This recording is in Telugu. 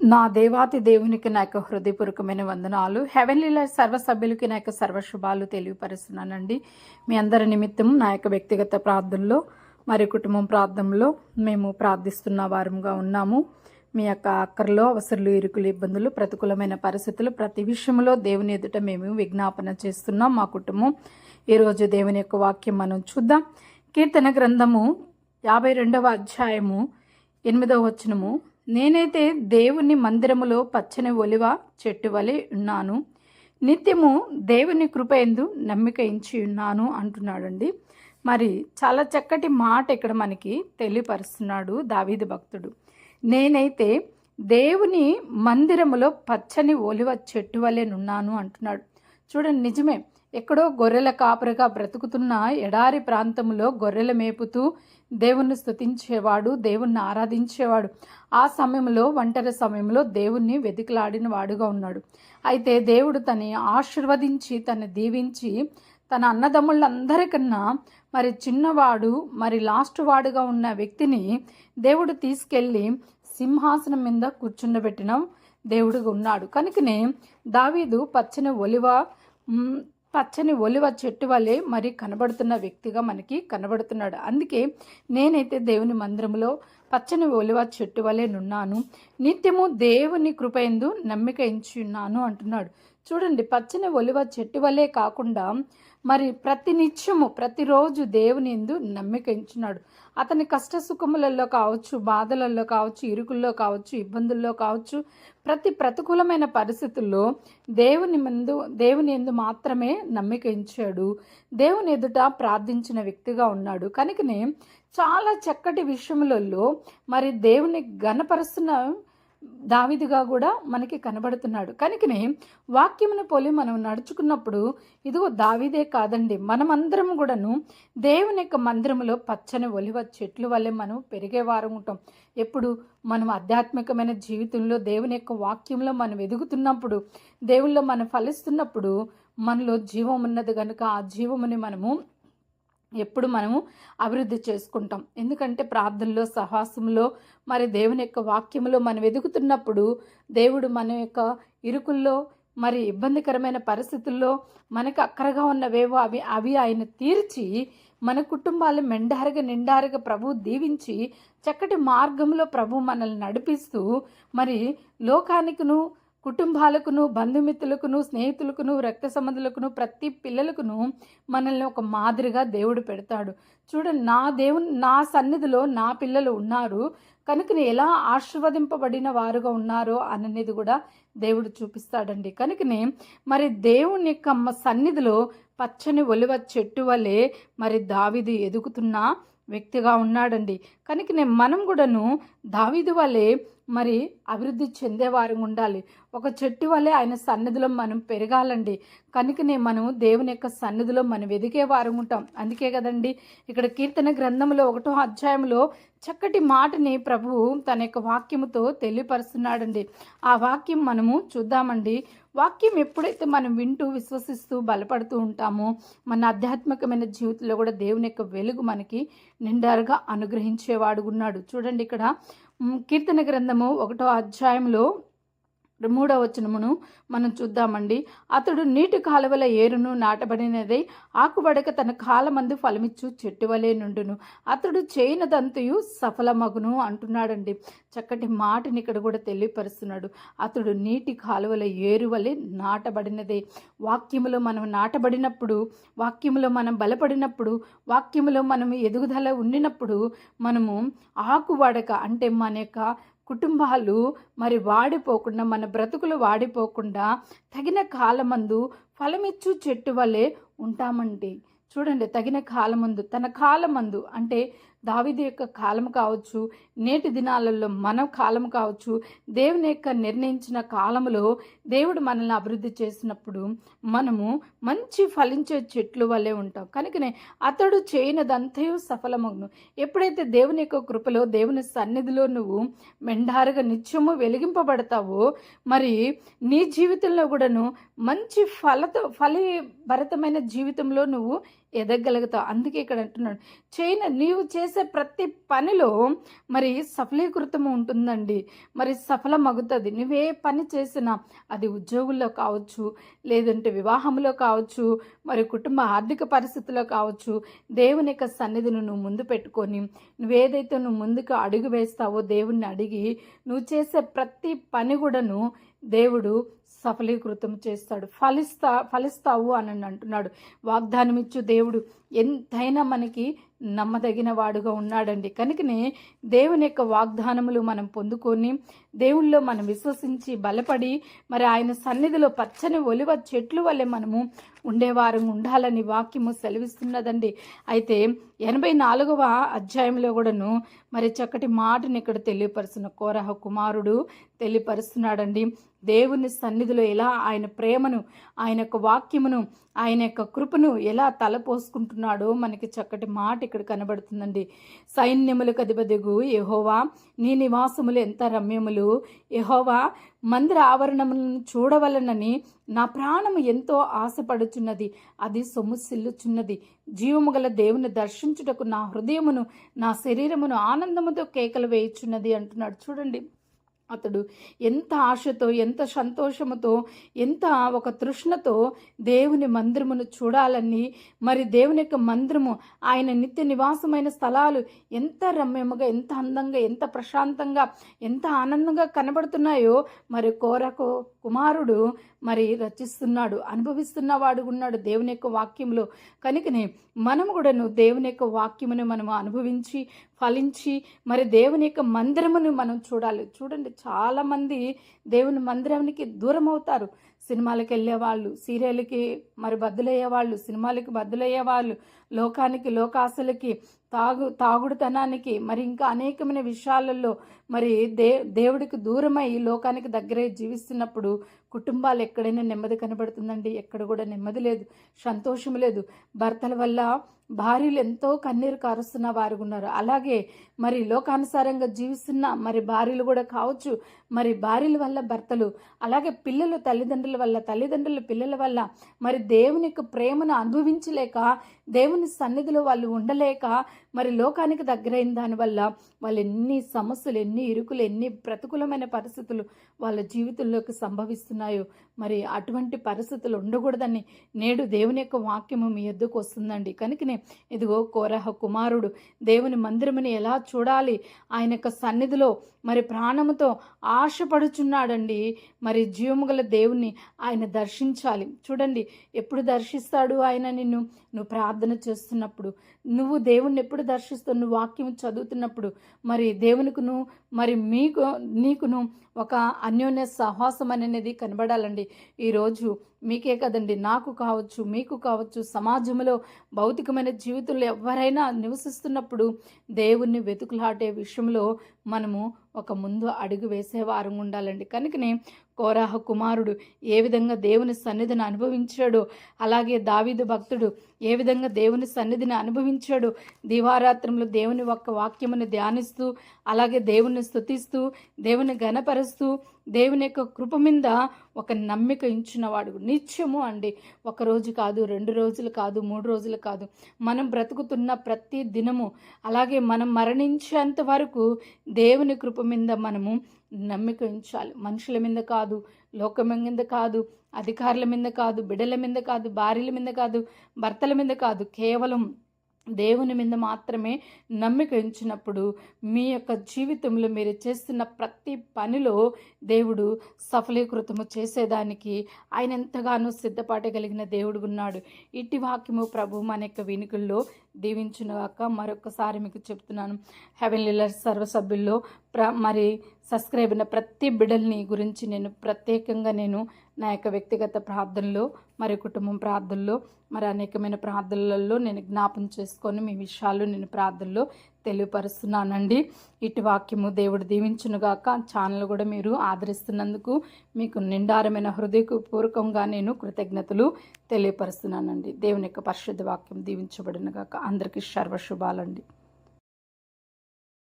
నా దేవాతి దేవునికి నా యొక్క హృదయపూర్వకమైన వందనాలు. హెవెన్లీ లైఫ్ సర్వ సభ్యులకి నా యొక్క సర్వశుభాలు తెలియపరుస్తున్నానండి. మీ అందరి నిమిత్తం నా యొక్క వ్యక్తిగత ప్రార్థనలో మరి కుటుంబం ప్రార్థనలో మేము ప్రార్థిస్తున్న వారముగా ఉన్నాము. మీ యొక్క అక్కర్లో అవసరాలు ఇరుకులు ఇబ్బందులు ప్రతికూలమైన పరిస్థితులు ప్రతి విషయంలో దేవుని ఎదుట మేము విజ్ఞాపన చేస్తున్నాం. మా కుటుంబం ఈరోజు దేవుని యొక్క వాక్యం మనం చూద్దాం. కీర్తన గ్రంథము యాభై రెండవ అధ్యాయము ఎనిమిదవ వచనము. నేనైతే దేవుని మందిరములో పచ్చని ఒలివ చెట్టు వలె ఉన్నాను. నిత్యము దేవుని కృప ఎందు నమ్మిక ఇచ్చి ఉన్నాను అంటున్నాడండి. మరి చాలా చక్కటి మాట ఇక్కడ మనకి తెలియపరుస్తున్నాడు దావీది భక్తుడు. నేనైతే దేవుని మందిరములో పచ్చని ఒలివ చెట్టు వలెనున్నాను అంటున్నాడు. చూడండి నిజమే. ఎక్కడో గొర్రెల కాపరిగా బ్రతుకుతున్న ఎడారి ప్రాంతంలో గొర్రెల మేపుతూ దేవుణ్ణి స్తుతించేవాడు దేవుణ్ణి ఆరాధించేవాడు. ఆ సమయంలో ఒంటరి సమయంలో దేవుణ్ణి వెతికిలాడిన వాడుగా ఉన్నాడు. అయితే దేవుడు తని ఆశీర్వదించి తను దీవించి తన అన్నదమ్ముళ్ళందరికన్నా మరి చిన్నవాడు మరి లాస్ట్ వాడుగా ఉన్న వ్యక్తిని దేవుడు తీసుకెళ్ళి సింహాసనం మీద కూర్చుండబెట్టిన దేవుడుగా ఉన్నాడు. కనుకనే దావీదు పచ్చని ఒలివ పచ్చని ఒలివ చెట్టు వలె మరి కనబడుతున్న వ్యక్తిగా మనకి కనబడుతున్నాడు. అందుకే నేనైతే దేవుని మందిరంలో పచ్చని ఒలివ చెట్టు వలె నున్నాను. నిత్యము దేవుని కృపయందు నమ్మిక ఎంచున్నాను అంటున్నాడు. చూడండి పచ్చని ఒలివ చెట్టు వలె కాకుండా మరి ప్రతి నిత్యము ప్రతిరోజు దేవుని ఎందు నమ్మిక ఎంచున్నాడు. అతని కష్ట సుఖములలో కావచ్చు బాధలలో కావచ్చు ఇరుకుల్లో కావచ్చు ఇబ్బందుల్లో కావచ్చు ప్రతి ప్రతికూలమైన పరిస్థితుల్లో దేవుని ముందు దేవుని ఎందు మాత్రమే నమ్మిక ఎంచాడు. దేవుని ఎదుట ప్రార్థించిన వ్యక్తిగా ఉన్నాడు. కనుకనే చాలా చక్కటి విషయములలో మరి దేవుని గణపరుస్తున్న దావిదిగా కూడా మనకి కనబడుతున్నాడు. కనుకనే వాక్యమును పోలి మనం నడుచుకున్నప్పుడు ఇదిగో దావిదే కాదండి. మనమందరం కూడాను దేవుని యొక్క మందిరములో పచ్చని ఒలివ చెట్లు వల్లే మనం పెరిగేవారం ఉంటాం. ఎప్పుడు మనం ఆధ్యాత్మికమైన జీవితంలో దేవుని యొక్క వాక్యంలో మనం ఎదుగుతున్నప్పుడు దేవుల్లో మనం ఫలిస్తున్నప్పుడు మనలో జీవం ఉన్నది కనుక ఆ జీవముని మనము ఎప్పుడు మనము అభివృద్ధి చేసుకుంటాం. ఎందుకంటే ప్రార్థనలో సహాసంలో మరి దేవుని యొక్క వాక్యంలో మనం ఎదుగుతున్నప్పుడు దేవుడు మన యొక్క ఇరుకుల్లో మరి ఇబ్బందికరమైన పరిస్థితుల్లో మనకు అక్కరగా ఉన్నవేవో అవి అవి ఆయన తీర్చి మన కుటుంబాలు మెండారుగా నిండారుగా ప్రభు దీవించి చక్కటి మార్గంలో ప్రభు మనల్ని నడిపిస్తూ మరి లోకానికిను కుటుంబాలకును బంధుమిత్రులకును స్నేహితులకును రక్త సంబంధులకును ప్రతి పిల్లలకును మనల్ని ఒక మాదిరిగా దేవుడు పెడతాడు. చూడండి నా దేవుని నా సన్నిధిలో నా పిల్లలు ఉన్నారు. కనుక ఎలా ఆశీర్వదింపబడిన వారుగా ఉన్నారో అనేది కూడా దేవుడు చూపిస్తాడండి. కనుకనే మరి దేవుని యొక్క సన్నిధిలో పచ్చని ఒలివ చెట్టు వలె మరి దావిది ఎదుగుతున్న వ్యక్తిగా ఉన్నాడండి. కనుక మనం కూడాను దావిది వలె మరి అభివృద్ధి చెందేవారు ఉండాలి. ఒక చెట్టు వలె ఆయన సన్నిధిలో మనం పెరగాలండి. కనుకనే మనం దేవుని యొక్క సన్నిధిలో మనం ఎదిగేవారు ఉంటాం. అందుకే కదండి ఇక్కడ కీర్తన గ్రంథంలో ఒకటో అధ్యాయంలో చక్కటి మాటని ప్రభువు తన యొక్క వాక్యముతో తెలియపరుస్తున్నాడండి. ఆ వాక్యం మనము చూద్దామండి. వాక్యం ఎప్పుడైతే మనం వింటూ విశ్వసిస్తూ బలపడుతూ ఉంటామో మన ఆధ్యాత్మికమైన జీవితంలో కూడా దేవుని యొక్క వెలుగు మనకి నిండారుగా అనుగ్రహించేవాడు ఉన్నాడు చూడండి ఇక్కడ కీర్తన గ్రంథము ఒకటో అధ్యాయంలో మూడవ వచనమును మనం చూద్దామండి. అతడు నీటి కాలువల ఏరును నాటబడినదై ఆకుబడక తన కాలమందు ఫలమిచ్చు చెట్టు వలె నుండును. అతడు చేయనదంతయు సఫలమగును అంటున్నాడండి. చక్కటి మాటని ఇక్కడ కూడా తెలియపరుస్తున్నాడు. అతడు నీటి కాలువల ఏరు వలె నాటబడినదే. వాక్యములో మనం నాటబడినప్పుడు వాక్యములో మనం బలపడినప్పుడు వాక్యములో మనం ఎదుగుదల ఉండినప్పుడు మనము ఆకువడక అంటే మన యొక్క కుటుంబాలు మరి వాడిపోకుండా మన బ్రతుకులు వాడిపోకుండా తగిన కాలమందు ఫలమిచ్చు చెట్టు వలె ఉంటామండి. చూడండి తగిన కాలమందు తన కాలమందు అంటే దావిది యొక్క కాలం కావచ్చు నేటి దినాలలో మన కాలం కావచ్చు దేవుని యొక్క నిర్ణయించిన కాలంలో దేవుడు మనల్ని అభివృద్ధి చేసినప్పుడు మనము మంచి ఫలించే చెట్లు వల్లే ఉంటాం. కనుకనే అతడు చేయనదంతయు సఫలమగును. ఎప్పుడైతే దేవుని యొక్క కృపలో దేవుని సన్నిధిలో నువ్వు మెండారుగా నిత్యము వెలిగింపబడతావో మరి నీ జీవితంలో కూడాను మంచి ఫలతో ఫలభరితమైన జీవితంలో నువ్వు ఎదగలుగుతావు. అందుకే ఇక్కడ అంటున్నాడు. చైన నీవు చేసే ప్రతి పనిలో మరి సఫలీకృతం ఉంటుందండి. మరి సఫలమగుతుంది. నువ్వే పని చేసినా అది ఉద్యోగుల్లో కావచ్చు లేదంటే వివాహంలో కావచ్చు మరి కుటుంబ ఆర్థిక పరిస్థితుల్లో కావచ్చు దేవుని యొక్క సన్నిధిని నువ్వు ముందు పెట్టుకొని నువ్వేదైతే నువ్వు ముందుకు అడుగు వేస్తావో దేవుణ్ణి అడిగి నువ్వు చేసే ప్రతి పని కూడాను దేవుడు సఫలీకృతం చేస్తాడు. ఫలిస్తా ఫలిస్తావు అని అంటున్నాడు. వాగ్దానం ఇచ్చు దేవుడు ఎంతైనా మనకి నమ్మదగిన వాడుగా ఉన్నాడండి. కనుకనే దేవుని యొక్క వాగ్దానములు మనం పొందుకొని దేవుళ్ళో మనం విశ్వసించి బలపడి మరి ఆయన సన్నిధిలో పచ్చని ఒలివ చెట్లు వల్లే మనము ఉండేవారు ఉండాలని వాక్యము సెలవిస్తున్నదండి. అయితే ఎనభై నాలుగవ అధ్యాయంలో కూడాను మరి చక్కటి మాటని ఇక్కడ తెలియపరుస్తున్న కోరహ కుమారుడు తెలియపరుస్తున్నాడండి. దేవుని సన్నిధిలో ఎలా ఆయన ప్రేమను ఆయన యొక్క వాక్యమును ఆయన యొక్క కృపను ఎలా తలపోసుకుంటున్నాడో మనకి చక్కటి మాట ఇక్కడ కనబడుతుందండి. సైన్యములకు అధిపతిగు యహోవా నీ నివాసములు ఎంత రమ్యములు. యహోవా మందిర ఆవరణములను చూడవలనని నా ప్రాణము ఎంతో ఆశపడుచున్నది. అది సొమ్ముసిల్లుచున్నది జీవము గల దేవుని దర్శించుటకు నా హృదయమును నా శరీరమును ఆనందముతో కేకలు వేయుచున్నది అంటున్నాడు. చూడండి. అతడు ఎంత ఆశతో ఎంత సంతోషముతో ఎంత ఒక తృష్ణతో దేవుని మందిరమును చూడాలని మరి దేవుని యొక్క మందిరము ఆయన నిత్య నివాసమైన స్థలాలు ఎంత రమ్యముగా ఎంత అందంగా ఎంత ప్రశాంతంగా ఎంత ఆనందంగా కనబడుతున్నాయో మరి కోరకు కుమారుడు మరి రచిస్తున్నాడు అనుభవిస్తున్నవాడు ఉన్నాడు దేవుని యొక్క వాక్యంలో కనుకనే మనము కూడాను దేవుని యొక్క వాక్యమును మనము అనుభవించి ఫలించి మరి దేవుని యొక్క మందిరమును మనం చూడాలి. చూడండి చాలామంది దేవుని మందిరానికి దూరం అవుతారు సినిమాలకు వెళ్ళే వాళ్ళు సీరియల్కి మరి బద్దులయ్యేవాళ్ళు సినిమాలకి బద్దులయ్యేవాళ్ళు లోకానికి లోకాశలకి తాగు తాగుడుతనానికి మరి ఇంకా అనేకమైన విషయాలలో మరి దే దేవుడికి దూరమై లోకానికి దగ్గరే జీవిస్తున్నప్పుడు కుటుంబాలు ఎక్కడైనా నెమ్మది కనబడుతుందండి. ఎక్కడ కూడా నెమ్మది లేదు సంతోషం లేదు. భర్తల వల్ల భార్యలు ఎంతో కన్నీరు కారుస్తున్న వారు ఉన్నారు. అలాగే మరి లోకానుసారంగా జీవిస్తున్న మరి భార్యలు కూడా కావచ్చు. మరి భార్యల వల్ల భర్తలు అలాగే పిల్లలు తల్లిదండ్రులు వల్ల తల్లిదండ్రుల పిల్లల వల్ల మరి దేవుని యొక్క ప్రేమను అనుభవించలేక దేవుని సన్నిధిలో వాళ్ళు ఉండలేక మరి లోకానికి దగ్గరైన దానివల్ల వాళ్ళు ఎన్ని సమస్యలు ఎన్ని ఇరుకులు ఎన్ని ప్రతికూలమైన పరిస్థితులు వాళ్ళ జీవితంలోకి సంభవిస్తున్నాయో మరి అటువంటి పరిస్థితులు ఉండకూడదని నేడు దేవుని యొక్క వాక్యము మీ ఎద్దుకు వస్తుందండి. కనుకనే ఇదిగో కోరహ కుమారుడు దేవుని మందిరముని ఎలా చూడాలి? ఆయన యొక్క సన్నిధిలో మరి ప్రాణముతో ఆశపడుచున్నాడండి. మరి జీవము గల దేవుని ఆయన దర్శించాలి. చూడండి ఎప్పుడు దర్శిస్తాడు ఆయన నిన్ను? నువ్వు ప్రార్థన చేస్తున్నప్పుడు. నువ్వు దేవుణ్ణి ఎప్పుడు దర్శిస్తావు? నువ్వు వాక్యం చదువుతున్నప్పుడు. మరి దేవునికును మరి మీకు నీకును ఒక అన్యోన్య సహవాసం అనేది కనబడాలండి. ఈరోజు మీకే కదండి. నాకు కావచ్చు మీకు కావచ్చు సమాజంలో భౌతికమైన జీవితంలో ఎవరైనా నివసిస్తున్నప్పుడు దేవుణ్ణి వెతుకులాటే విషయంలో మనము ఒక ముందు అడుగు వేసేవారం ఉండాలండి. కనుకనే కోరాహ కుమారుడు ఏ విధంగా దేవుని సన్నిధిని అనుభవించాడో అలాగే దావీదు భక్తుడు ఏ విధంగా దేవుని సన్నిధిని అనుభవించాడు? దివారాత్రంలో దేవుని ఒక్క వాక్యముని ధ్యానిస్తూ అలాగే దేవుని స్తుతిస్తూ దేవుని గణపరుస్తూ దేవుని యొక్క కృప మీద ఒక నమ్మిక ఇచ్చినవాడు నిత్యము అండి. ఒక రోజు కాదు రెండు రోజులు కాదు మూడు రోజులు కాదు. మనం బ్రతుకుతున్న ప్రతి దినము అలాగే మనం మరణించేంత వరకు దేవుని కృప మీద మనము నమ్మిక ఉంచాలి. మనుషుల మీద కాదు లోకం మీద కాదు అధికారుల మీద కాదు బిడ్డల మీద కాదు భార్యల మీద కాదు భర్తల మీద కాదు కేవలం దేవుని మీద మాత్రమే నమ్మిక ఉంచినప్పుడు మీ యొక్క జీవితంలో మీరు చేస్తున్న ప్రతి పనిలో దేవుడు సఫలీకృతము చేసేదానికి ఆయన ఎంతగానో సిద్ధపాటగలిగిన దేవుడు ఉన్నాడు. ఇట్టి వాక్యము ప్రభు మన యొక్క వినుకుల్లో దీవించునుగాక మరొకసారి మీకు చెప్తున్నాను హెవెన్ లీలర్ సర్వసభ్యుల్లో ప్ర మరి సబ్స్క్రైబ్ అయిన ప్రతి బిడ్డల్ని గురించి నేను ప్రత్యేకంగా నేను నా యొక్క వ్యక్తిగత ప్రార్థనలో మరి కుటుంబం ప్రార్థనలో మరి అనేకమైన ప్రార్థనలలో నేను జ్ఞాపం చేసుకొని మీ విషయాలు నేను ప్రార్థనలో తెలియపరుస్తున్నానండి. ఇటు వాక్యము దేవుడు దీవించునుగాక ఛానల్ కూడా మీరు ఆదరిస్తున్నందుకు మీకు నిండారమైన హృదయపూర్వకంగా నేను కృతజ్ఞతలు తెలియపరుస్తున్నానండి. దేవుని యొక్క పరిశుద్ధ వాక్యం దీవించబడినగాక అందరికీ సర్వశుభాలండి.